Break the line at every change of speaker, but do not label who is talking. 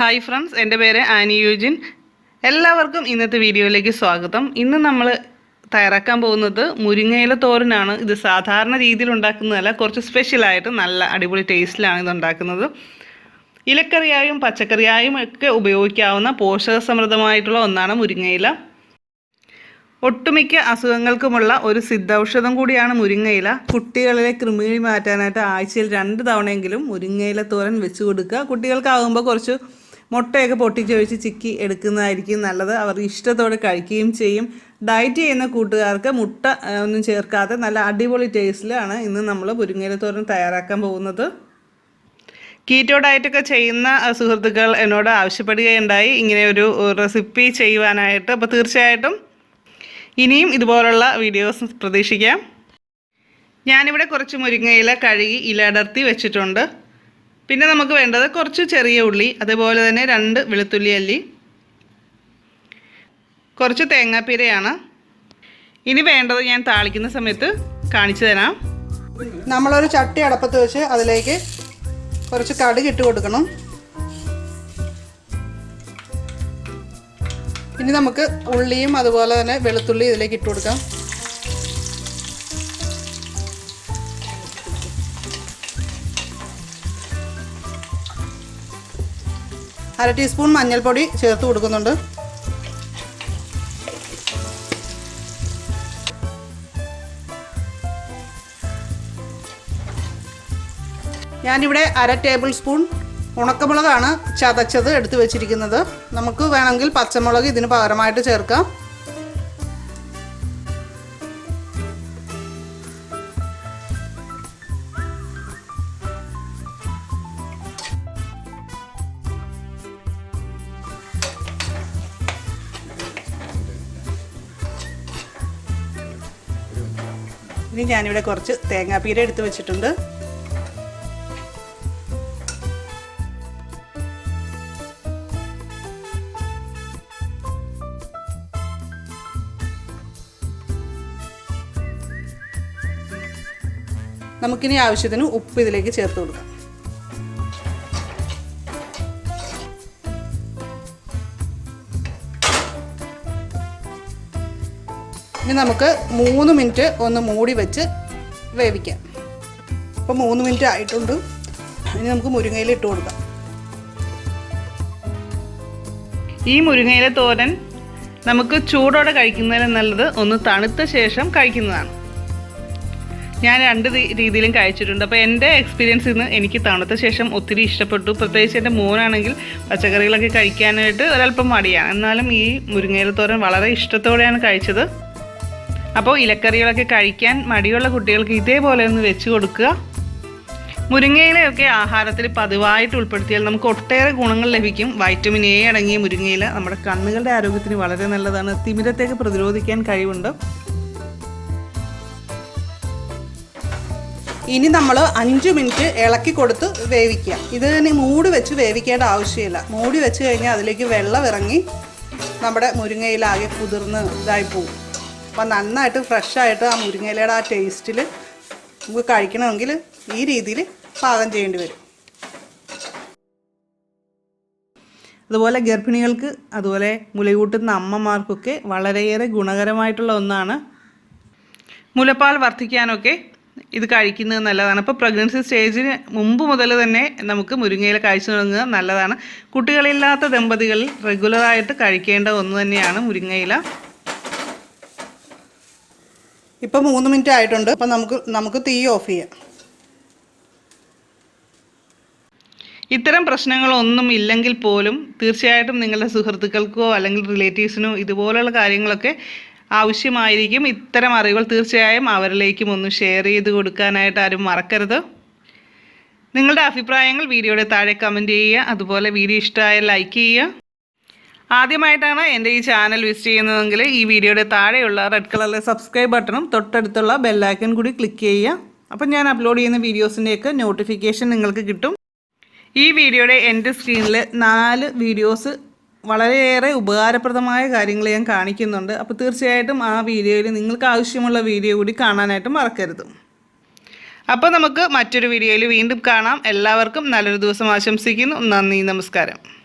Hi friends എന്റെ പേര് Annie യൂജിൻ. എല്ലാവർക്കും ഇന്നത്തെ വീഡിയോയിലേക്ക് സ്വാഗതം. ഇന്ന് നമ്മൾ തയ്യാറാക്കാൻ പോകുന്നത് മുരിങ്ങയില തോരനാണ്. ഇത് സാധാരണ രീതിയിൽ ഉണ്ടാക്കുന്നതല്ല കുറച്ച് സ്പെഷ്യലായിട്ട് നല്ല അടിപൊളി ടേസ്റ്റിലാണ് ഇത് ഉണ്ടാക്കുന്നത്. ഇലക്കറിയായും പച്ചക്കറിയായും ഒക്കെ ഉപയോഗിക്കാവുന്ന പോഷകസമൃദ്ധമായിട്ടുള്ള ഒന്നാണ് മുരിങ്ങയില. ഒട്ടുമിക്ക അസുഖങ്ങൾക്കുമുള്ള ഒരു സിദ്ധൌഷധം കൂടിയാണ് മുരിങ്ങയില. കുട്ടികളിലെ കൃമിഴി മാറ്റാനായിട്ട് ആഴ്ചയിൽ രണ്ട് തവണയെങ്കിലും മുരിങ്ങയില തോരൻ വെച്ച് കൊടുക്കുക. കുട്ടികൾക്കാകുമ്പോൾ കുറച്ച് മുട്ടയൊക്കെ പൊട്ടിച്ച് ഒഴിച്ച് ചിക്കി എടുക്കുന്നതായിരിക്കും നല്ലത്. അവർ ഇഷ്ടത്തോടെ കഴിക്കുകയും ചെയ്യും. ഡയറ്റ് ചെയ്യുന്ന കൂട്ടുകാർക്ക് മുട്ട ഒന്നും ചേർക്കാതെ നല്ല അടിപൊളി ടേസ്റ്റിലാണ് ഇന്ന് നമ്മൾ മുരിങ്ങയില തോരൻ തയ്യാറാക്കാൻ പോകുന്നത്. കീറ്റോ ഡയറ്റൊക്കെ ചെയ്യുന്ന സുഹൃത്തുക്കൾ എന്നോട് ആവശ്യപ്പെടുകയുണ്ടായി. ഇങ്ങനെ ഒരു റെസിപ്പി ചെയ്യുവാനായിട്ട്. അപ്പോൾ തീർച്ചയായിട്ടും ഇനിയും ഇതുപോലുള്ള വീഡിയോസ് പ്രതീക്ഷിക്കാം. ഞാനിവിടെ കുറച്ച് മുരിങ്ങയില കഴുകി ഇലടർത്തി വെച്ചിട്ടുണ്ട്. പിന്നെ നമുക്ക് വേണ്ടത് കുറച്ച് ചെറിയ ഉള്ളി അതുപോലെ തന്നെ രണ്ട് വെളുത്തുള്ളി അല്ലി കുറച്ച് തേങ്ങാപ്പീരയാണ്. ഇനി വേണ്ടത് ഞാൻ താളിക്കുന്ന സമയത്ത് കാണിച്ചു തരാം.
നമ്മളൊരു ചട്ടി അടപ്പത്ത് വെച്ച് അതിലേക്ക് കുറച്ച് കടുക് ഇട്ട് കൊടുക്കണം. ഇനി നമുക്ക് ഉള്ളിയും അതുപോലെ തന്നെ വെളുത്തുള്ളി ഇതിലേക്ക് ഇട്ട് കൊടുക്കാം. അര ടീസ്പൂൺ മഞ്ഞൾപ്പൊടി ചേർത്ത് കൊടുക്കുന്നുണ്ട്. ഞാനിവിടെ അര ടേബിൾ സ്പൂൺ ഉണക്കമുളകാണ് ചതച്ചത് എടുത്ത് വെച്ചിരിക്കുന്നത്. നമുക്ക് വേണമെങ്കിൽ പച്ചമുളക് ഇതിന് പകരമായിട്ട് ചേർക്കാം. ഇനി ഞാനിവിടെ കുറച്ച് തേങ്ങാപ്പീര എടുത്ത് വെച്ചിട്ടുണ്ട്. നമുക്കിനി ആവശ്യത്തിന് ഉപ്പ് ഇതിലേക്ക് ചേർത്ത് കൊടുക്കാം. ഇനി നമുക്ക് മൂന്ന് മിനിറ്റ് ഒന്ന് മൂടി വെച്ച് വേവിക്കാം. അപ്പോൾ മൂന്ന് മിനിറ്റ് ആയിട്ടുണ്ട്. ഇനി നമുക്ക് മുരിങ്ങയിൽ ഇട്ട് കൊടുക്കാം.
ഈ മുരിങ്ങയില തോരൻ നമുക്ക് ചൂടോടെ കഴിക്കുന്നതിന് നല്ലത് ഒന്ന് തണുത്ത ശേഷം കഴിക്കുന്നതാണ്. ഞാൻ രണ്ട് രീതിയിലും കഴിച്ചിട്ടുണ്ട്. അപ്പോൾ എന്റെ എക്സ്പീരിയൻസിൽ നിന്ന് എനിക്ക് തണുത്ത ശേഷം ഒത്തിരി ഇഷ്ടപ്പെട്ടു. പ്രത്യേകിച്ച് എന്റെ മോനാണെങ്കിൽ പച്ചക്കറികളൊക്കെ കഴിക്കാനായിട്ട് ഒരല്പം മടിയാണ്. എന്നാലും ഈ മുരിങ്ങയില തോരൻ വളരെ ഇഷ്ടത്തോടെയാണ് കഴിച്ചത്. അപ്പോൾ ഇലക്കറികളൊക്കെ കഴിക്കാൻ മടിയുള്ള കുട്ടികൾക്ക് ഇതേപോലെ ഒന്ന് വെച്ച് കൊടുക്കുക. മുരിങ്ങയിലയൊക്കെ ആഹാരത്തിൽ പതിവായിട്ട് ഉൾപ്പെടുത്തിയാൽ നമുക്ക് ഒട്ടേറെ ഗുണങ്ങൾ ലഭിക്കും. വൈറ്റമിൻ എ അടങ്ങിയ മുരിങ്ങയില നമ്മുടെ കണ്ണുകളുടെ ആരോഗ്യത്തിന് വളരെ നല്ലതാണ്. തിമിരത്തേക്ക് പ്രതിരോധിക്കാൻ കഴിവുണ്ട്.
ഇനി നമ്മൾ അഞ്ച് മിനിറ്റ് ഇളക്കി കൊടുത്ത് വേവിക്കുക. ഇത് ഇനി മൂടി വെച്ച് വേവിക്കേണ്ട ആവശ്യമില്ല. മൂടി വെച്ച് കഴിഞ്ഞാൽ അതിലേക്ക് വെള്ളം ഇറങ്ങി നമ്മുടെ മുരിങ്ങയിലാകെ കുതിർന്ന് ഇതായി പോകും. അപ്പം നന്നായിട്ട് ഫ്രഷായിട്ട് ആ മുരിങ്ങയിലയുടെ ആ ടേസ്റ്റിൽ നമുക്ക് കഴിക്കണമെങ്കിൽ ഈ രീതിയിൽ പാകം ചെയ്യേണ്ടി വരും.
അതുപോലെ ഗർഭിണികൾക്ക് അതുപോലെ മുലയൂട്ടുന്ന അമ്മമാർക്കൊക്കെ വളരെയേറെ ഗുണകരമായിട്ടുള്ള ഒന്നാണ് മുലപ്പാൽ വർദ്ധിക്കാനൊക്കെ ഇത് കഴിക്കുന്നത് നല്ലതാണ്. അപ്പോൾ പ്രഗ്നൻസി സ്റ്റേജിന് മുമ്പ് മുതൽ തന്നെ നമുക്ക് മുരിങ്ങയില കഴിച്ചു തുടങ്ങുക നല്ലതാണ്. കുട്ടികളില്ലാത്ത ദമ്പതികളിൽ റെഗുലറായിട്ട് കഴിക്കേണ്ട ഒന്ന് തന്നെയാണ് മുരിങ്ങയില.
ഇപ്പം മൂന്ന് മിനിറ്റ് ആയിട്ടുണ്ട്. അപ്പം നമുക്ക് നമുക്ക് തീ ഓഫ് ചെയ്യാം.
ഇത്തരം പ്രശ്നങ്ങളൊന്നും ഇല്ലെങ്കിൽ പോലും തീർച്ചയായിട്ടും നിങ്ങളുടെ സുഹൃത്തുക്കൾക്കോ അല്ലെങ്കിൽ റിലേറ്റീവ്സിനോ ഇതുപോലുള്ള കാര്യങ്ങളൊക്കെ ആവശ്യമായിരിക്കും. ഇത്തരം അറിവുകൾ തീർച്ചയായും അവരിലേക്കും ഒന്ന് ഷെയർ ചെയ്ത് കൊടുക്കാനായിട്ട് ആരും മറക്കരുത്. നിങ്ങളുടെ അഭിപ്രായങ്ങൾ വീഡിയോയുടെ താഴെ കമന്റ് ചെയ്യുക. അതുപോലെ വീഡിയോ ഇഷ്ടമായ ലൈക്ക് ചെയ്യുക. ആദ്യമായിട്ടാണ് എന്റെ ഈ ചാനൽ വിസിറ്റ് ചെയ്യുന്നതെങ്കിൽ ഈ വീഡിയോയുടെ താഴെയുള്ള റെഡ് കളറിലെ സബ്സ്ക്രൈബ് ബട്ടണും തൊട്ടടുത്തുള്ള ബെല്ലൈക്കൺ കൂടി ക്ലിക്ക് ചെയ്യുക. അപ്പം ഞാൻ അപ്ലോഡ് ചെയ്യുന്ന വീഡിയോസിന്റെയൊക്കെ നോട്ടിഫിക്കേഷൻ നിങ്ങൾക്ക് കിട്ടും. ഈ വീഡിയോയുടെ എന്റെ സ്ക്രീനിൽ നാല് വീഡിയോസ് വളരെയേറെ ഉപകാരപ്രദമായ കാര്യങ്ങൾ ഞാൻ കാണിക്കുന്നുണ്ട്. അപ്പോൾ തീർച്ചയായിട്ടും ആ വീഡിയോയിൽ നിങ്ങൾക്ക് ആവശ്യമുള്ള വീഡിയോ കൂടി കാണാനായിട്ട് മറക്കരുത്. അപ്പോൾ നമുക്ക് മറ്റൊരു വീഡിയോയിൽ വീണ്ടും കാണാം. എല്ലാവർക്കും നല്ലൊരു ദിവസം ആശംസിക്കുന്നു. നന്ദി നമസ്കാരം.